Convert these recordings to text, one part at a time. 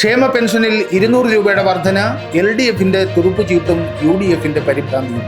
ക്ഷേമ പെൻഷനിൽ ഇരുന്നൂറ് രൂപയുടെ വർധന എൽ ഡി എഫിന്റെ തുറുപ്പ് ചീട്ടും യു ഡി എഫിന്റെ പരിഭ്രാന്തിയും.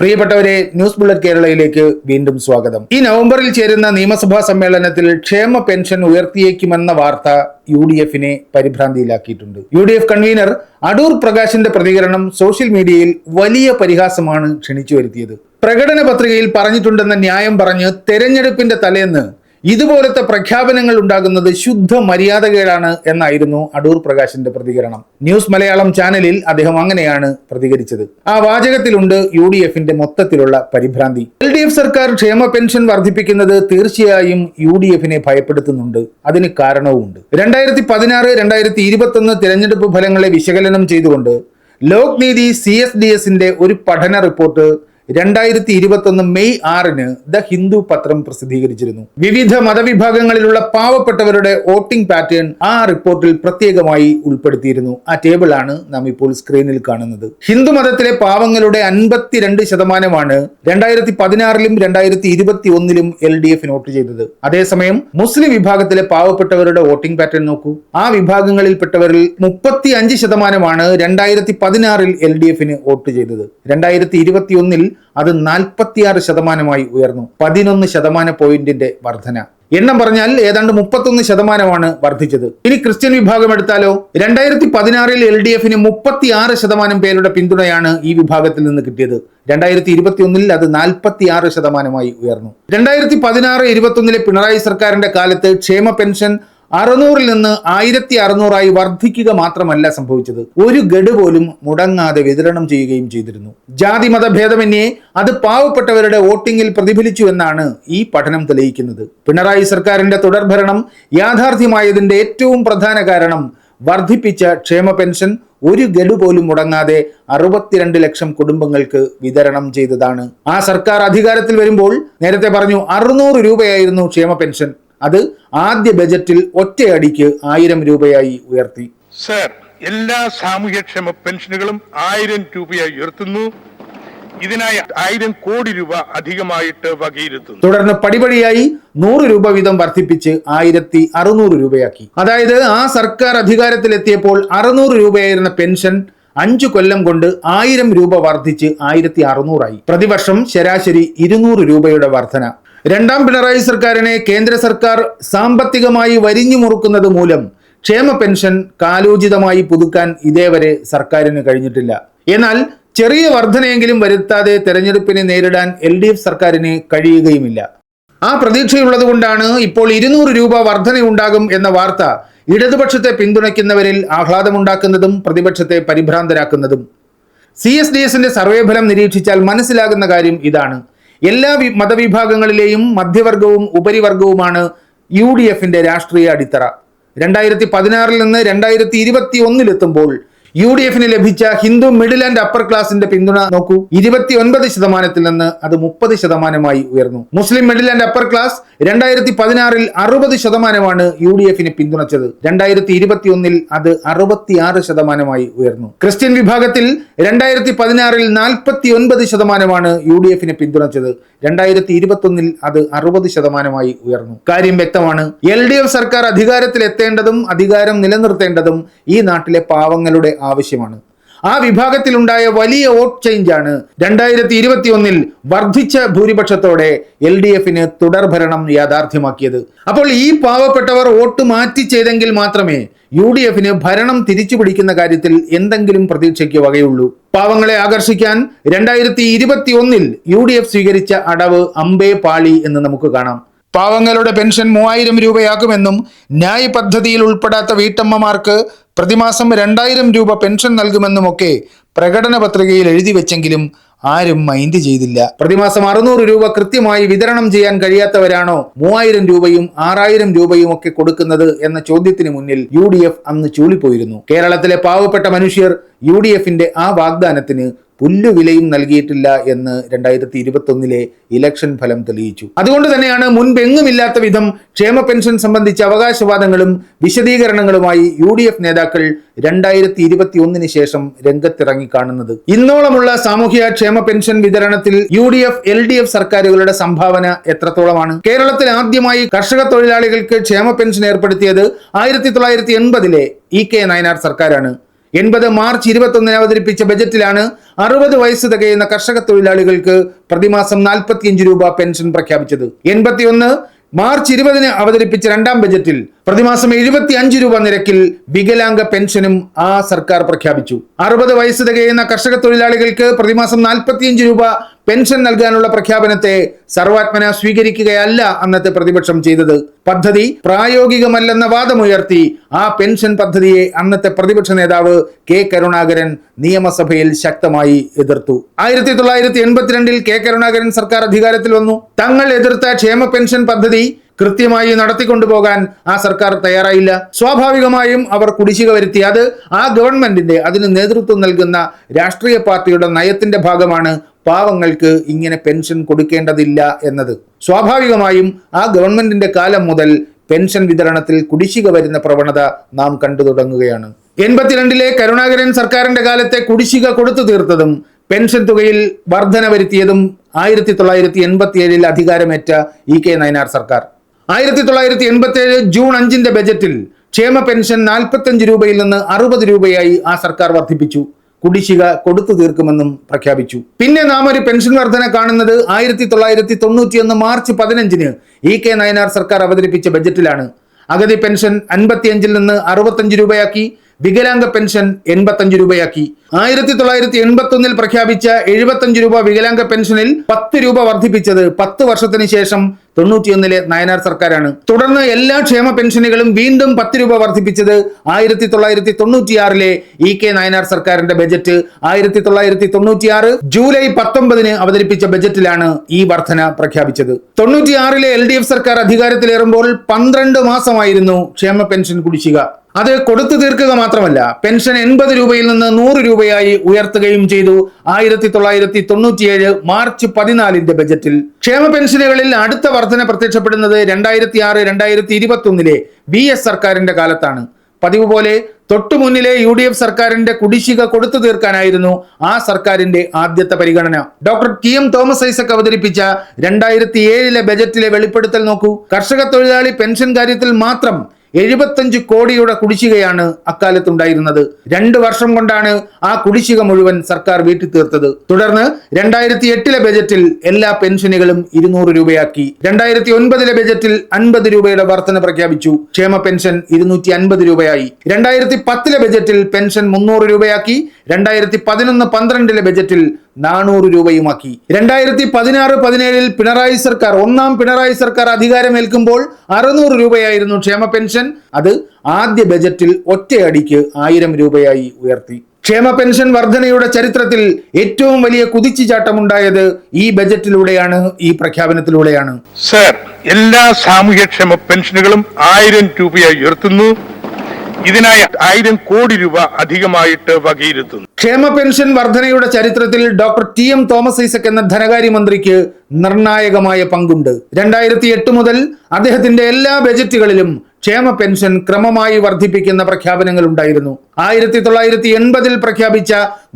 പ്രിയപ്പെട്ടവരെ ന്യൂസ് ബുള്ളറ്റ് കേരളയിലേക്ക് വീണ്ടും സ്വാഗതം. ഈ നവംബറിൽ ചേരുന്ന നിയമസഭാ സമ്മേളനത്തിൽ ക്ഷേമ പെൻഷൻ ഉയർത്തിയേക്കുമെന്ന വാർത്ത യു ഡി എഫിനെ പരിഭ്രാന്തിയിലാക്കിയിട്ടുണ്ട്. U D F convener Adoor പ്രകാശിന്റെ പ്രതികരണം സോഷ്യൽ മീഡിയയിൽ വലിയ പരിഹാസമാണ് ക്ഷണിച്ചു വരുത്തിയത്. പ്രകടന പത്രികയിൽ പറഞ്ഞിട്ടുണ്ടെന്ന ന്യായം പറഞ്ഞ് തെരഞ്ഞെടുപ്പിന്റെ തലേന്ന് ഇതുപോലത്തെ പ്രഖ്യാപനങ്ങൾ ഉണ്ടാകുന്നത് ശുദ്ധ മര്യാദകേടാണ് എന്നായിരുന്നു അടൂർ പ്രകാശിന്റെ പ്രതികരണം. ന്യൂസ് മലയാളം ചാനലിൽ അദ്ദേഹം അങ്ങനെയാണ് പ്രതികരിച്ചത്. ആ വാചകത്തിലുണ്ട് യു ഡി എഫിന്റെ മൊത്തത്തിലുള്ള പരിഭ്രാന്തി. എൽ ഡി എഫ് സർക്കാർ ക്ഷേമ പെൻഷൻ വർദ്ധിപ്പിക്കുന്നത് തീർച്ചയായും യു ഡി എഫിനെ ഭയപ്പെടുത്തുന്നുണ്ട്. അതിന് കാരണവുമുണ്ട്. രണ്ടായിരത്തി പതിനാറ് രണ്ടായിരത്തി ഇരുപത്തി ഒന്ന് തിരഞ്ഞെടുപ്പ് ഫലങ്ങളെ വിശകലനം ചെയ്തുകൊണ്ട് ലോക് നീതി സി എസ് ഡി എസിന്റെ ഒരു പഠന റിപ്പോർട്ട് രണ്ടായിരത്തി ഇരുപത്തി ഒന്ന് മെയ് ആറിന് ദ ഹിന്ദു പത്രം പ്രസിദ്ധീകരിച്ചിരുന്നു. വിവിധ മതവിഭാഗങ്ങളിലുള്ള പാവപ്പെട്ടവരുടെ വോട്ടിംഗ് പാറ്റേൺ ആ റിപ്പോർട്ടിൽ പ്രത്യേകമായി ഉൾപ്പെടുത്തിയിരുന്നു. ആ ടേബിളാണ് നാം ഇപ്പോൾ സ്ക്രീനിൽ കാണുന്നത്. ഹിന്ദു മതത്തിലെ പാവങ്ങളുടെ അൻപത്തിരണ്ട് ശതമാനമാണ് രണ്ടായിരത്തി പതിനാറിലും രണ്ടായിരത്തി ഇരുപത്തി ഒന്നിലും എൽ ഡി എഫിന് വോട്ട് ചെയ്തത്. അതേസമയം മുസ്ലിം വിഭാഗത്തിലെ പാവപ്പെട്ടവരുടെ വോട്ടിംഗ് പാറ്റേൺ നോക്കൂ. ആ വിഭാഗങ്ങളിൽപ്പെട്ടവരിൽ മുപ്പത്തി അഞ്ച് ശതമാനമാണ് രണ്ടായിരത്തി പതിനാറിൽ എൽ ഡി എഫിന് വോട്ട് ചെയ്തത്. രണ്ടായിരത്തി ഇരുപത്തി ഒന്നിൽ അത് നാൽപ്പത്തിയാറ് ശതമാനമായി ഉയർന്നു. പതിനൊന്ന് ശതമാന പോയിന്റിന്റെ വർധന. എണ്ണം പറഞ്ഞാൽ ഏതാണ്ട് മുപ്പത്തൊന്ന് ശതമാനമാണ് വർദ്ധിച്ചത്. ഇനി ക്രിസ്ത്യൻ വിഭാഗം എടുത്താലോ? രണ്ടായിരത്തി പതിനാറിൽ എൽ ഡി എഫിന് മുപ്പത്തി ആറ് ശതമാനം പേരുടെ പിന്തുണയാണ് ഈ വിഭാഗത്തിൽ നിന്ന് കിട്ടിയത്. രണ്ടായിരത്തി ഇരുപത്തി ഒന്നിൽ അത് നാൽപ്പത്തി ആറ് ശതമാനമായി ഉയർന്നു. രണ്ടായിരത്തി പതിനാറ് ഇരുപത്തി ഒന്നിലെ പിണറായി സർക്കാരിന്റെ കാലത്ത് ക്ഷേമ പെൻഷൻ അറുന്നൂറിൽ നിന്ന് ആയിരത്തി അറുന്നൂറായി വർദ്ധിക്കുക മാത്രമല്ല സംഭവിച്ചത്. ഒരു ഗഡു പോലും മുടങ്ങാതെ വിതരണം ചെയ്യുകയും ചെയ്തിരുന്നു. ജാതി മതഭേദമന്യേ അത് പാവപ്പെട്ടവരുടെ വോട്ടിംഗിൽ പ്രതിഫലിച്ചു എന്നാണ് ഈ പഠനം തെളിയിക്കുന്നത്. പിണറായി സർക്കാരിന്റെ തുടർഭരണം യാഥാർത്ഥ്യമായതിന്റെ ഏറ്റവും പ്രധാന കാരണം വർദ്ധിപ്പിച്ച ക്ഷേമ പെൻഷൻ ഒരു ഗഡു പോലും മുടങ്ങാതെ അറുപത്തിരണ്ട് ലക്ഷം കുടുംബങ്ങൾക്ക് വിതരണം ചെയ്തതാണ്. ആ സർക്കാർ അധികാരത്തിൽ വരുമ്പോൾ നേരത്തെ പറഞ്ഞു അറുന്നൂറ് രൂപയായിരുന്നു ക്ഷേമ പെൻഷൻ. അത് ആദ്യ ബജറ്റിൽ ഒറ്റയടിക്ക് ആയിരം രൂപയായി ഉയർത്തി. സർ എല്ലാ സാമൂഹ്യക്ഷേമ പെൻഷനുകളും ആയിരം രൂപയായി ഉയർത്തുന്നു. ഇതിനായി ആയിരം കോടി രൂപ അധികമായിട്ട് വകയിരുത്തുന്നു. തുടർന്ന് പടിപടിയായി നൂറ് രൂപ വീതം വർദ്ധിപ്പിച്ച് ആയിരത്തി അറുന്നൂറ് രൂപയാക്കി. അതായത് ആ സർക്കാർ അധികാരത്തിലെത്തിയപ്പോൾ അറുന്നൂറ് രൂപയായിരുന്ന പെൻഷൻ അഞ്ചു കൊല്ലം കൊണ്ട് ആയിരം രൂപ വർദ്ധിച്ച് ആയിരത്തി അറുന്നൂറായി പ്രതിവർഷം ശരാശരി ഇരുന്നൂറ് രൂപയുടെ വർധന. രണ്ടാം പിണറായി സർക്കാരിനെ കേന്ദ്ര സർക്കാർ സാമ്പത്തികമായി വരിഞ്ഞു മുറുക്കുന്നത് മൂലം ക്ഷേമ പെൻഷൻ കാലോചിതമായി പുതുക്കാൻ ഇതേവരെ സർക്കാരിന് കഴിഞ്ഞിട്ടില്ല. എന്നാൽ ചെറിയ വർധനയെങ്കിലും വരുത്താതെ തെരഞ്ഞെടുപ്പിനെ നേരിടാൻ എൽ ഡി എഫ് സർക്കാരിന് കഴിയുകയുമില്ല. ആ പ്രതീക്ഷയുള്ളത് കൊണ്ടാണ് ഇപ്പോൾ ഇരുന്നൂറ് രൂപ വർധനയുണ്ടാകും എന്ന വാർത്ത ഇടതുപക്ഷത്തെ പിന്തുണയ്ക്കുന്നവരിൽ ആഹ്ലാദമുണ്ടാക്കുന്നതും പ്രതിപക്ഷത്തെ പരിഭ്രാന്തരാക്കുന്നതും. സി എസ് ഡി എസിന്റെ സർവേ ഫലം നിരീക്ഷിച്ചാൽ മനസ്സിലാകുന്ന കാര്യം ഇതാണ്. എല്ലാ മതവിഭാഗങ്ങളിലെയും മധ്യവർഗവും ഉപരിവർഗവുമാണ് യു ഡി എഫിന്റെ രാഷ്ട്രീയ അടിത്തറ. രണ്ടായിരത്തി പതിനാറിൽ നിന്ന് രണ്ടായിരത്തി ഇരുപത്തി ഒന്നിലെത്തുമ്പോൾ യു ഡി എഫിന് ലഭിച്ച ഹിന്ദു മിഡിൽ ആൻഡ് അപ്പർ ക്ലാസിന്റെ പിന്തുണ നോക്കൂ. ഇരുപത്തി ഒൻപത് ശതമാനത്തിൽ നിന്ന് അത് മുപ്പത് ശതമാനമായി ഉയർന്നു. മുസ്ലിം മിഡിൽ ആൻഡ് അപ്പർ ക്ലാസ് രണ്ടായിരത്തി പതിനാറിൽ അറുപത് ശതമാനമാണ് യു ഡി എഫിനെ പിന്തുണച്ചത്. രണ്ടായിരത്തി ഇരുപത്തി ഒന്നിൽ അത് അറുപത്തിയാറ് ശതമാനമായി ഉയർന്നു. ക്രിസ്ത്യൻ വിഭാഗത്തിൽ രണ്ടായിരത്തി പതിനാറിൽ നാൽപ്പത്തി ഒൻപത് ശതമാനമാണ് യു ഡി എഫിനെ പിന്തുണച്ചത്. രണ്ടായിരത്തി ഇരുപത്തി ഒന്നിൽ അത് അറുപത് ശതമാനമായി ഉയർന്നു. കാര്യം വ്യക്തമാണ്. എൽ ഡി എഫ് സർക്കാർ അധികാരത്തിൽ എത്തേണ്ടതും അധികാരം നിലനിർത്തേണ്ടതും ഈ നാട്ടിലെ പാവങ്ങളുടെ ആവശ്യമാണ്. ആ വിഭാഗത്തിലുണ്ടായ വലിയ വോട്ട് ചേഞ്ചാണ് രണ്ടായിരത്തി ഇരുപത്തി ഒന്നിൽ വർദ്ധിച്ച ഭൂരിപക്ഷത്തോടെ എൽ ഡി എഫിന് തുടർഭരണം യാഥാർത്ഥ്യമാക്കിയത്. അപ്പോൾ ഈ പാവപ്പെട്ടവർ വോട്ട് മാറ്റി ചെയ്തെങ്കിൽ മാത്രമേ യു ഡി എഫിന് ഭരണം തിരിച്ചു പിടിക്കുന്ന കാര്യത്തിൽ എന്തെങ്കിലും പ്രതീക്ഷയ്ക്ക് വകയുള്ളൂ. പാവങ്ങളെ ആകർഷിക്കാൻ രണ്ടായിരത്തി ഇരുപത്തി ഒന്നിൽ യു ഡി എഫ് സ്വീകരിച്ച അടവ് അമ്പേ പാളി എന്ന് നമുക്ക് കാണാം. പാവങ്ങളുടെ പെൻഷൻ മൂവായിരം രൂപയാകുമെന്നും ന്യായ് പദ്ധതിയിൽ ഉൾപ്പെടാത്ത വീട്ടമ്മമാർക്ക് പ്രതിമാസം രണ്ടായിരം രൂപ പെൻഷൻ നൽകുമെന്നുമൊക്കെ പ്രകടന പത്രികയിൽ എഴുതി വെച്ചെങ്കിലും ആരും മൈൻഡ് ചെയ്തില്ല. പ്രതിമാസം അറുന്നൂറ് രൂപ കൃത്യമായി വിതരണം ചെയ്യാൻ കഴിയാത്തവരാണോ മൂവായിരം രൂപയും ആറായിരം രൂപയും ഒക്കെ കൊടുക്കുന്നത് എന്ന ചോദ്യത്തിന് മുന്നിൽ യു അന്ന് ചൂളിപ്പോയിരുന്നു. കേരളത്തിലെ പാവപ്പെട്ട മനുഷ്യർ യു ഡി എഫിന്റെ ആ വാഗ്ദാനത്തിന് പുല്ലുവിലയും നൽകിയിട്ടില്ല എന്ന് രണ്ടായിരത്തി ഇരുപത്തി ഒന്നിലെ ഇലക്ഷൻ ഫലം തെളിയിച്ചു. അതുകൊണ്ട് തന്നെയാണ് മുൻപെങ്ങുമില്ലാത്ത വിധം ക്ഷേമ പെൻഷൻ സംബന്ധിച്ച അവകാശവാദങ്ങളും വിശദീകരണങ്ങളുമായി യു ഡി എഫ് നേതാക്കൾ രണ്ടായിരത്തി ഇരുപത്തി ഒന്നിന് ശേഷം രംഗത്തിറങ്ങിക്കാണുന്നത് ഇന്നോളമുള്ള സാമൂഹ്യ ക്ഷേമ പെൻഷൻ വിതരണത്തിൽ U D F L D F സർക്കാരുകളുടെ സംഭാവന എത്രത്തോളമാണ്? കേരളത്തിൽ ആദ്യമായി കർഷക തൊഴിലാളികൾക്ക് ക്ഷേമ പെൻഷൻ ഏർപ്പെടുത്തിയത് ആയിരത്തി തൊള്ളായിരത്തി എൺപതിലെ ഇ കെ നയനാർ സർക്കാരാണ്. എൺപത് മാർച്ച് ഇരുപത്തൊന്നിന് അവതരിപ്പിച്ച ബജറ്റിലാണ് അറുപത് വയസ്സ് തികയുന്ന കർഷക തൊഴിലാളികൾക്ക് പ്രതിമാസം നാൽപ്പത്തിയഞ്ച് രൂപ പെൻഷൻ പ്രഖ്യാപിച്ചത്. എൺപത്തിയൊന്ന് മാർച്ച് ഇരുപതിന് അവതരിപ്പിച്ച രണ്ടാം ബജറ്റിൽ പ്രതിമാസം എഴുപത്തി അഞ്ച് രൂപ നിരക്കിൽ വികലാംഗ പെൻഷനും ആ സർക്കാർ പ്രഖ്യാപിച്ചു. അറുപത് വയസ്സ് തികയുന്ന കർഷക തൊഴിലാളികൾക്ക് പ്രതിമാസം നാൽപ്പത്തിയഞ്ച് രൂപ പെൻഷൻ നൽകാനുള്ള പ്രഖ്യാപനത്തെ സർവാത്മന സ്വീകരിക്കുകയല്ല അന്നത്തെ പ്രതിപക്ഷം ചെയ്തത്. പദ്ധതി പ്രായോഗികമല്ലെന്ന വാദമുയർത്തി ആ പെൻഷൻ പദ്ധതിയെ അന്നത്തെ പ്രതിപക്ഷ നേതാവ് കെ കരുണാകരൻ നിയമസഭയിൽ ശക്തമായി എതിർത്തു. ആയിരത്തി തൊള്ളായിരത്തി എൺപത്തിരണ്ടിൽ കെ കരുണാകരൻ സർക്കാർ അധികാരത്തിൽ വന്നു. തങ്ങൾ എതിർത്ത ക്ഷേമ പെൻഷൻ പദ്ധതി കൃത്യമായി നടത്തിക്കൊണ്ടുപോകാൻ ആ സർക്കാർ തയ്യാറായില്ല. സ്വാഭാവികമായും അവർ കുടിശ്ശിക വരുത്തി. അത് ആ ഗവൺമെന്റിന്റെ അതിന് നേതൃത്വം നൽകുന്ന രാഷ്ട്രീയ പാർട്ടിയുടെ നയത്തിന്റെ ഭാഗമാണ് പാവങ്ങൾക്ക് ഇങ്ങനെ പെൻഷൻ കൊടുക്കേണ്ടതില്ല എന്നത്. സ്വാഭാവികമായും ആ ഗവൺമെന്റിന്റെ കാലം മുതൽ പെൻഷൻ വിതരണത്തിൽ കുടിശ്ശിക വരുന്ന പ്രവണത നാം കണ്ടു തുടങ്ങുകയാണ്. എൺപത്തിരണ്ടിലെ കരുണാകരൻ സർക്കാരിന്റെ കാലത്തെ കുടിശ്ശിക കൊടുത്തു തീർത്തതും പെൻഷൻ തുകയിൽ വർധന വരുത്തിയതും ആയിരത്തി തൊള്ളായിരത്തി എൺപത്തിയേഴിൽ അധികാരമേറ്റ ഇ കെ നയനാർ സർക്കാർ. ആയിരത്തി തൊള്ളായിരത്തി എൺപത്തി ഏഴ് ജൂൺ അഞ്ചിന്റെ ബജറ്റിൽ ക്ഷേമ പെൻഷൻ നാൽപ്പത്തഞ്ച് രൂപയിൽ നിന്ന് അറുപത് രൂപയായി ആ സർക്കാർ വർദ്ധിപ്പിച്ചു. കുടിശ്ശിക കൊടുത്തു തീർക്കുമെന്നും പ്രഖ്യാപിച്ചു. പിന്നെ നാം ഒരു പെൻഷൻ വർധന കാണുന്നത് ആയിരത്തി തൊള്ളായിരത്തി തൊണ്ണൂറ്റിയൊന്ന് മാർച്ച് പതിനഞ്ചിന് ഇ കെ നയനാർ സർക്കാർ അവതരിപ്പിച്ച ബജറ്റിലാണ്. അഗതി പെൻഷൻ അൻപത്തിയഞ്ചിൽ നിന്ന് അറുപത്തഞ്ച് രൂപയാക്കി. വികലാംഗ പെൻഷൻ എൺപത്തഞ്ച് രൂപയാക്കി. ആയിരത്തി തൊള്ളായിരത്തി എൺപത്തി ഒന്നിൽ പ്രഖ്യാപിച്ച എഴുപത്തഞ്ച് രൂപ വികലാംഗ പെൻഷനിൽ പത്ത് രൂപ വർദ്ധിപ്പിച്ചത് പത്ത് വർഷത്തിന് ശേഷം തൊണ്ണൂറ്റിയൊന്നിലെ നയനാർ സർക്കാരാണ്. തുടർന്ന് എല്ലാ ക്ഷേമ പെൻഷനുകളും വീണ്ടും പത്ത് രൂപ വർദ്ധിപ്പിച്ചത് ആയിരത്തി തൊള്ളായിരത്തി തൊണ്ണൂറ്റിയാറിലെ ഇ കെ നയനാർ സർക്കാരിന്റെ ബജറ്റ്. ആയിരത്തി തൊള്ളായിരത്തി തൊണ്ണൂറ്റിയാറ് ജൂലൈ പത്തൊമ്പതിന് അവതരിപ്പിച്ച ബജറ്റിലാണ് ഈ വർധന പ്രഖ്യാപിച്ചത്. തൊണ്ണൂറ്റിയാറിലെ എൽ ഡി എഫ് സർക്കാർ അധികാരത്തിലേറുമ്പോൾ പന്ത്രണ്ട് മാസമായിരുന്നു ക്ഷേമ പെൻഷൻ കുടിശ്ശിക. അത് കൊടുത്തു തീർക്കുക മാത്രമല്ല പെൻഷൻ എൺപത് രൂപയിൽ നിന്ന് നൂറ് രൂപയായി ഉയർത്തുകയും ചെയ്തു. ആയിരത്തി തൊള്ളായിരത്തി തൊണ്ണൂറ്റിയേഴ് മാർച്ച് പതിനാലിന്റെ ബജറ്റിൽ. ക്ഷേമ പെൻഷനുകളിൽ അടുത്ത വർധന പ്രത്യക്ഷപ്പെടുന്നത് രണ്ടായിരത്തി ആറ് രണ്ടായിരത്തി ഇരുപത്തി ഒന്നിലെ ബി എസ് സർക്കാരിന്റെ കാലത്താണ്. പതിവ് പോലെ തൊട്ടു മുന്നിലെ യു ഡി എഫ് സർക്കാരിന്റെ കുടിശ്ശിക കൊടുത്തു തീർക്കാനായിരുന്നു ആ സർക്കാരിന്റെ ആദ്യത്തെ പരിഗണന. Doctor T M Thomas Isaac അവതരിപ്പിച്ച രണ്ടായിരത്തി ഏഴിലെ ബജറ്റിലെ വെളിപ്പെടുത്തൽ നോക്കൂ. കർഷക തൊഴിലാളി പെൻഷൻ കാര്യത്തിൽ മാത്രം എഴുപത്തഞ്ച് കോടിയുടെ കുടിശ്ശികയാണ് അക്കാലത്തുണ്ടായിരുന്നത്. രണ്ട് വർഷം കൊണ്ടാണ് ആ കുടിശ്ശിക മുഴുവൻ സർക്കാർ വീട്ടിൽ തീർത്തത്. തുടർന്ന് രണ്ടായിരത്തി എട്ടിലെ ബജറ്റിൽ എല്ലാ പെൻഷനുകളും ഇരുന്നൂറ് രൂപയാക്കി. രണ്ടായിരത്തി ഒൻപതിലെ ബജറ്റിൽ അൻപത് രൂപയുടെ വർധന പ്രഖ്യാപിച്ചു. ക്ഷേമ പെൻഷൻ ഇരുന്നൂറ്റി അൻപത് രൂപയായി. രണ്ടായിരത്തി പത്തിലെ ബജറ്റിൽ പെൻഷൻ മുന്നൂറ് രൂപയാക്കി. രണ്ടായിരത്തി പതിനൊന്ന് പന്ത്രണ്ടിലെ ബജറ്റിൽ നാനൂറ് രൂപയുമാക്കി. രണ്ടായിരത്തി പതിനാറ് പതിനേഴിൽ പിണറായി സർക്കാർ ഒന്നാം പിണറായി സർക്കാർ അധികാരമേൽക്കുമ്പോൾ അറുന്നൂറ് രൂപയായിരുന്നു ക്ഷേമ പെൻഷൻ. അത് ആദ്യ ബജറ്റിൽ ഒറ്റയടിക്ക് ആയിരം രൂപയായി ഉയർത്തി. ക്ഷേമ പെൻഷൻ വർധനയുടെ ചരിത്രത്തിൽ ഏറ്റവും വലിയ കുതിച്ചുചാട്ടമുണ്ടായത് ഈ ബജറ്റിലൂടെയാണ് ഈ പ്രഖ്യാപനത്തിലൂടെയാണ്. സർ എല്ലാ സാമൂഹ്യക്ഷേമ പെൻഷനുകളും ആയിരം രൂപയായി ഉയർത്തുന്നു. ഇതിനായി ആയിരം കോടി രൂപ അധികമായിട്ട് വകയിരുത്തുന്നു. ക്ഷേമ പെൻഷൻ വർധനയുടെ ചരിത്രത്തിൽ doctor T M Thomas Isaac എന്ന ധനകാര്യമന്ത്രിക്ക് നിർണായകമായ പങ്കുണ്ട്. രണ്ടായിരത്തി എട്ട് മുതൽ അദ്ദേഹത്തിന്റെ എല്ലാ ബജറ്റുകളിലും ക്ഷേമ പെൻഷൻ ക്രമമായി വർദ്ധിപ്പിക്കുന്ന പ്രഖ്യാപനങ്ങൾ ഉണ്ടായിരുന്നു. ആയിരത്തി തൊള്ളായിരത്തി എൺപതിൽ പ്രഖ്യാപിച്ച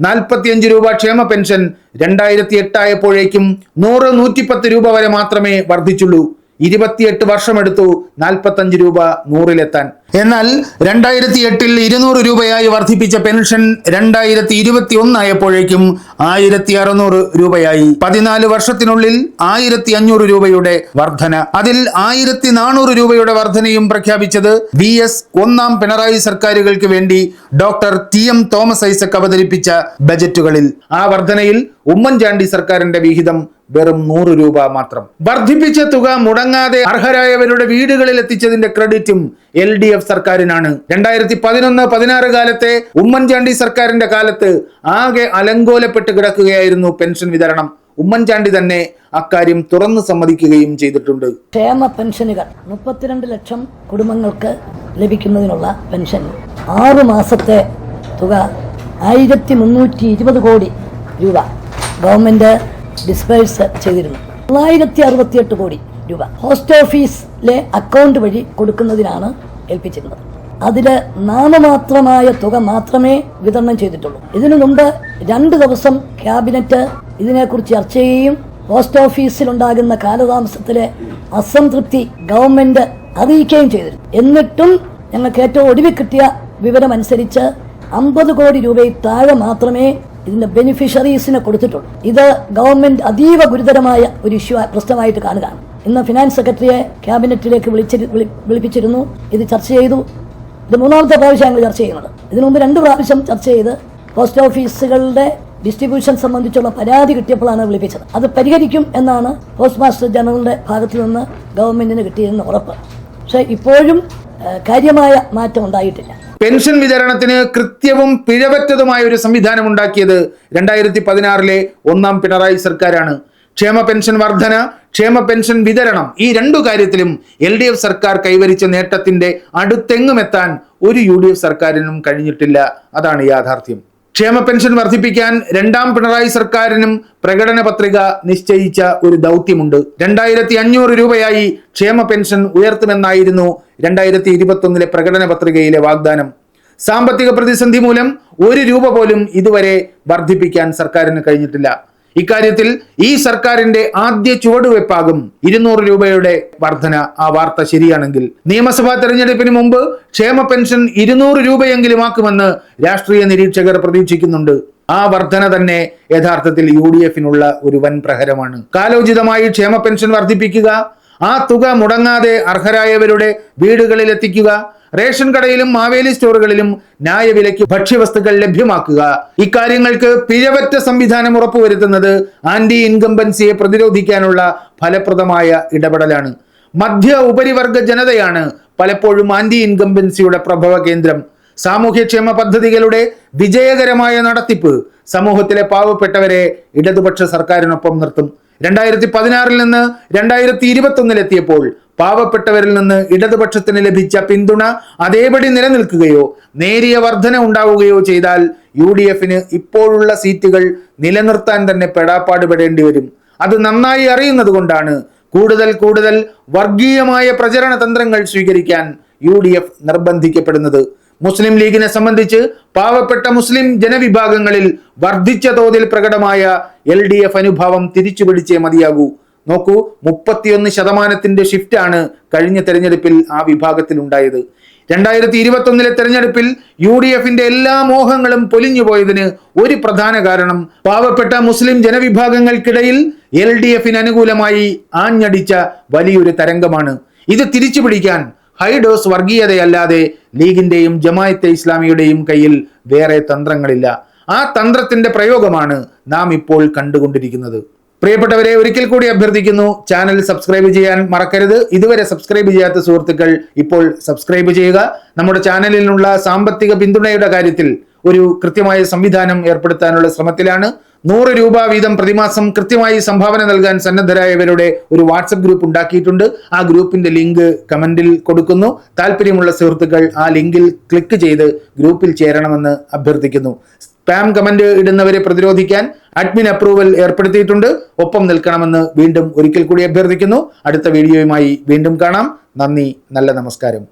നാൽപ്പത്തിയഞ്ച് രൂപ ക്ഷേമ പെൻഷൻ രണ്ടായിരത്തി എട്ടായപ്പോഴേക്കും നൂറ് നൂറ്റിപ്പത്ത് രൂപ വരെ മാത്രമേ വർദ്ധിച്ചുള്ളൂ. ഇരുപത്തിയെട്ട് വർഷമെടുത്തു നാൽപ്പത്തഞ്ച് രൂപ നൂറിലെത്താൻ. എന്നാൽ രണ്ടായിരത്തി എട്ടിൽ ഇരുന്നൂറ് രൂപയായി വർദ്ധിപ്പിച്ച പെൻഷൻ രണ്ടായിരത്തി ഇരുപത്തി ഒന്നായപ്പോഴേക്കും ആയിരത്തി അറുന്നൂറ് രൂപയായി. പതിനാല് വർഷത്തിനുള്ളിൽ ആയിരത്തി അഞ്ഞൂറ് രൂപയുടെ വർധന. അതിൽ ആയിരത്തി നാനൂറ് രൂപയുടെ വർധനയും പ്രഖ്യാപിച്ചത് ബി എസ് ഒന്നാം പിണറായി സർക്കാരുകൾക്ക് വേണ്ടി doctor T M Thomas Isaac അവതരിപ്പിച്ച ബജറ്റുകളിൽ. ആ വർധനയിൽ ഉമ്മൻചാണ്ടി സർക്കാരിന്റെ വിഹിതം വെറും നൂറ് രൂപ മാത്രം. വർദ്ധിപ്പിച്ച തുക മുടങ്ങാതെ അർഹരായവരുടെ വീടുകളിൽ എത്തിച്ചതിന്റെ ക്രെഡിറ്റും എൽ ഡി എഫ് സർക്കാരിനാണ്. രണ്ടായിരത്തി പതിനൊന്ന് പതിനാറ് കാലത്തെ ഉമ്മൻചാണ്ടി സർക്കാരിന്റെ കാലത്ത് ആകെ അലങ്കോലപ്പെട്ട് കിടക്കുകയായിരുന്നു പെൻഷൻ വിതരണം. ഉമ്മൻചാണ്ടി തന്നെ അക്കാര്യം തുറന്നു സമ്മതിക്കുകയും ചെയ്തിട്ടുണ്ട്. ക്ഷേമ പെൻഷനുകൾ മുപ്പത്തിരണ്ട് ലക്ഷം കുടുംബങ്ങൾക്ക് ലഭിക്കുന്നതിനുള്ള പെൻഷൻ. ആറ് മാസത്തെ തുക ആയിരത്തി മുന്നൂറ്റി ഇരുപത് കോടി രൂപ. ഗവൺമെന്റ് ഡിസ്പേഴ്സ് ചെയ്തിരുന്നു. തൊള്ളായിരത്തി അറുപത്തിയെട്ട് കോടി രൂപ പോസ്റ്റ് ഓഫീസിലെ അക്കൗണ്ട് വഴി കൊടുക്കുന്നതിനാണ് ഏൽപ്പിച്ചിരുന്നത്. അതിൽ നാമമാത്രമായ തുക മാത്രമേ വിതരണം ചെയ്തിട്ടുള്ളൂ. ഇതിനു മുമ്പ് രണ്ട് ദിവസം ക്യാബിനറ്റ് ഇതിനെക്കുറിച്ച് ചർച്ച ചെയ്യുകയും പോസ്റ്റ് ഓഫീസിലുണ്ടാകുന്ന കാലതാമസത്തിലെ അസംതൃപ്തി ഗവൺമെന്റ് അറിയിക്കുകയും ചെയ്തിരുന്നു. എന്നിട്ടും ഞങ്ങൾക്ക് ഏറ്റവും ഒടുവിൽ കിട്ടിയ വിവരമനുസരിച്ച് അമ്പത് കോടി രൂപയിൽ താഴെ മാത്രമേ ഇതിന്റെ ബെനിഫിഷ്യറീസിന് കൊടുത്തിട്ടുള്ളൂ ഇത് ഗവൺമെന്റ് അതീവ ഗുരുതരമായ ഒരു ഇഷ്യൂ പ്രശ്നമായിട്ട് കാണുകയാണ്. ഇന്ന് ഫിനാൻസ് സെക്രട്ടറിയെ ക്യാബിനറ്റിലേക്ക് വിളിച്ചി വിളി- വിളിപ്പിച്ചിരുന്നു. ഇത് ചർച്ച ചെയ്തു. ഇത് മൂന്നാമത്തെ പ്രാവശ്യം ഞങ്ങൾ ചർച്ച ചെയ്യുന്നത്. ഇതിനു മുമ്പ് രണ്ട് പ്രാവശ്യം ചർച്ച ചെയ്ത് പോസ്റ്റ് ഓഫീസുകളുടെ ഡിസ്ട്രിബ്യൂഷൻ സംബന്ധിച്ചുള്ള പരാതി കിട്ടിയപ്പോഴാണ് വിളിപ്പിച്ചത്. അത് പരിഹരിക്കും എന്നാണ് പോസ്റ്റ് മാസ്റ്റർ ജനറലിന്റെ ഭാഗത്തു നിന്ന് ഗവൺമെന്റിന് കിട്ടിയതെന്ന് ഉറപ്പ്. പക്ഷേ ഇപ്പോഴും കാര്യമായ മാറ്റം ഉണ്ടായിട്ടില്ല. പെൻഷൻ വിതരണത്തിന് കൃത്യവും പിഴവറ്റതുമായ ഒരു സംവിധാനം ഉണ്ടാക്കിയത് രണ്ടായിരത്തി പതിനാറിലെ ഒന്നാം പിണറായി സർക്കാരാണ്. ക്ഷേമ പെൻഷൻ വർധന ക്ഷേമ പെൻഷൻ വിതരണം ഈ രണ്ടു കാര്യത്തിലും എൽ ഡി എഫ് സർക്കാർ കൈവരിച്ച നേട്ടത്തിന്റെ അടുത്തെങ്ങുമെത്താൻ ഒരു യു ഡി എഫ് സർക്കാരിനും കഴിഞ്ഞിട്ടില്ല. അതാണ് യാഥാർത്ഥ്യം. ക്ഷേമ പെൻഷൻ വർദ്ധിപ്പിക്കാൻ രണ്ടാം പിണറായി സർക്കാരിനും പ്രകടന പത്രിക നിശ്ചയിച്ച ഒരു ദൗത്യമുണ്ട്. രണ്ടായിരത്തി അഞ്ഞൂറ് രൂപയായി ക്ഷേമ പെൻഷൻ ഉയർത്തുമെന്നായിരുന്നു രണ്ടായിരത്തി ഇരുപത്തൊന്നിലെ പ്രകടന പത്രികയിലെ വാഗ്ദാനം. സാമ്പത്തിക പ്രതിസന്ധി മൂലം ഒരു രൂപ പോലും ഇതുവരെ വർദ്ധിപ്പിക്കാൻ സർക്കാരിന് കഴിഞ്ഞിട്ടില്ല. ഇക്കാര്യത്തിൽ ഈ സർക്കാരിന്റെ ആദ്യ ചുവടുവെപ്പാകും ഇരുന്നൂറ് രൂപയുടെ വർധന. ആ വാർത്ത ശരിയാണെങ്കിൽ നിയമസഭാ തെരഞ്ഞെടുപ്പിന് മുമ്പ് ക്ഷേമ പെൻഷൻ ഇരുന്നൂറ് രൂപയെങ്കിലും ആക്കുമെന്ന് രാഷ്ട്രീയ നിരീക്ഷകർ പ്രതീക്ഷിക്കുന്നുണ്ട്. ആ വർധന തന്നെ യഥാർത്ഥത്തിൽ യു ഡി എഫിനുള്ള ഒരു വൻ പ്രഹരമാണ്. കാലോചിതമായി ക്ഷേമ പെൻഷൻ വർദ്ധിപ്പിക്കുക ആ തുക മുടങ്ങാതെ അർഹരായവരുടെ വീടുകളിൽ എത്തിക്കുക റേഷൻ കടയിലും മാവേലി സ്റ്റോറുകളിലും ന്യായവിലയ്ക്ക് ഭക്ഷ്യവസ്തുക്കൾ ലഭ്യമാക്കുക. ഇക്കാര്യങ്ങൾക്ക് പിഴവറ്റ സംവിധാനം ഉറപ്പുവരുത്തുന്നത് ആന്റി ഇൻകംബൻസിയെ പ്രതിരോധിക്കാനുള്ള ഫലപ്രദമായ ഇടപെടലാണ്. മധ്യ ഉപരിവർഗ ജനതയാണ് പലപ്പോഴും ആന്റി ഇൻകംബൻസിയുടെ പ്രഭവ കേന്ദ്രം. സാമൂഹ്യക്ഷേമ പദ്ധതികളുടെ വിജയകരമായ നടത്തിപ്പ് സമൂഹത്തിലെ പാവപ്പെട്ടവരെ ഇടതുപക്ഷ സർക്കാരിനൊപ്പം നിർത്തും. രണ്ടായിരത്തി പതിനാറിൽ നിന്ന് രണ്ടായിരത്തി ഇരുപത്തൊന്നിലെത്തിയപ്പോൾ പാവപ്പെട്ടവരിൽ നിന്ന് ഇടതുപക്ഷത്തിന് ലഭിച്ച പിന്തുണ അതേപടി നിലനിൽക്കുകയോ നേരിയ വർധന ഉണ്ടാവുകയോ ചെയ്താൽ യു ഡി എഫിന് ഇപ്പോഴുള്ള സീറ്റുകൾ നിലനിർത്താൻ തന്നെ പെടാപ്പാടുപെടേണ്ടി വരും. അത് നന്നായി അറിയുന്നത് കൊണ്ടാണ് കൂടുതൽ കൂടുതൽ വർഗീയമായ പ്രചരണ തന്ത്രങ്ങൾ സ്വീകരിക്കാൻ യു ഡി എഫ് നിർബന്ധിക്കപ്പെടുന്നത്. മുസ്ലിം ലീഗിനെ സംബന്ധിച്ച് പാവപ്പെട്ട മുസ്ലിം ജനവിഭാഗങ്ങളിൽ വർദ്ധിച്ച തോതിൽ പ്രകടമായ എൽ ഡി എഫ് അനുഭാവം തിരിച്ചുപിടിച്ചേ മതിയാകൂ. നോക്കൂ മുപ്പത്തിയൊന്ന് ശതമാനത്തിന്റെ ഷിഫ്റ്റാണ് കഴിഞ്ഞ തെരഞ്ഞെടുപ്പിൽ ആ വിഭാഗത്തിൽ ഉണ്ടായത് രണ്ടായിരത്തി ഇരുപത്തൊന്നിലെ തെരഞ്ഞെടുപ്പിൽ യു ഡി എഫിന്റെ എല്ലാ മോഹങ്ങളും പൊലിഞ്ഞുപോയതിന് ഒരു പ്രധാന കാരണം പാവപ്പെട്ട മുസ്ലിം ജനവിഭാഗങ്ങൾക്കിടയിൽ എൽ ഡി എഫിന് അനുകൂലമായി ആഞ്ഞടിച്ച വലിയൊരു തരംഗമാണ്. ഇത് തിരിച്ചുപിടിക്കാൻ ഹൈഡോസ് വർഗീയതയല്ലാതെ ലീഗിന്റെയും ജമായത്തെ ഇസ്ലാമിയുടെയും കയ്യിൽ വേറെ തന്ത്രങ്ങളില്ല. ആ തന്ത്രത്തിന്റെ പ്രയോഗമാണ് നാം ഇപ്പോൾ കണ്ടുകൊണ്ടിരിക്കുന്നത്. പ്രിയപ്പെട്ടവരെ ഒരിക്കൽ കൂടി അഭ്യർത്ഥിക്കുന്നു ചാനൽ സബ്സ്ക്രൈബ് ചെയ്യാൻ മറക്കരുത്. ഇതുവരെ സബ്സ്ക്രൈബ് ചെയ്യാത്ത സുഹൃത്തുക്കൾ ഇപ്പോൾ സബ്സ്ക്രൈബ് ചെയ്യുക. നമ്മുടെ ചാനലിനുള്ള സാമ്പത്തിക പിന്തുണയുടെ കാര്യത്തിൽ ഒരു കൃത്യമായ സംവിധാനം ഏർപ്പെടുത്താനുള്ള ശ്രമത്തിലാണ്. നൂറ് രൂപ വീതം പ്രതിമാസം കൃത്യമായി സംഭാവന നൽകാൻ സന്നദ്ധരായവരുടെ ഒരു വാട്സപ്പ് ഗ്രൂപ്പ് ഉണ്ടാക്കിയിട്ടുണ്ട്. ആ ഗ്രൂപ്പിന്റെ ലിങ്ക് കമന്റിൽ കൊടുക്കുന്നു. താല്പര്യമുള്ള സുഹൃത്തുക്കൾ ആ ലിങ്കിൽ ക്ലിക്ക് ചെയ്ത് ഗ്രൂപ്പിൽ ചേരണമെന്ന് അഭ്യർത്ഥിക്കുന്നു. സ്പാം കമന്റ് ഇടുന്നവരെ പ്രതിരോധിക്കാൻ അഡ്മിൻ അപ്രൂവൽ ഏർപ്പെടുത്തിയിട്ടുണ്ട്. ഒപ്പം നിൽക്കണമെന്ന് വീണ്ടും ഒരിക്കൽ കൂടി അഭ്യർത്ഥിക്കുന്നു. അടുത്ത വീഡിയോയുമായി വീണ്ടും കാണാം. നന്ദി നല്ല നമസ്കാരം.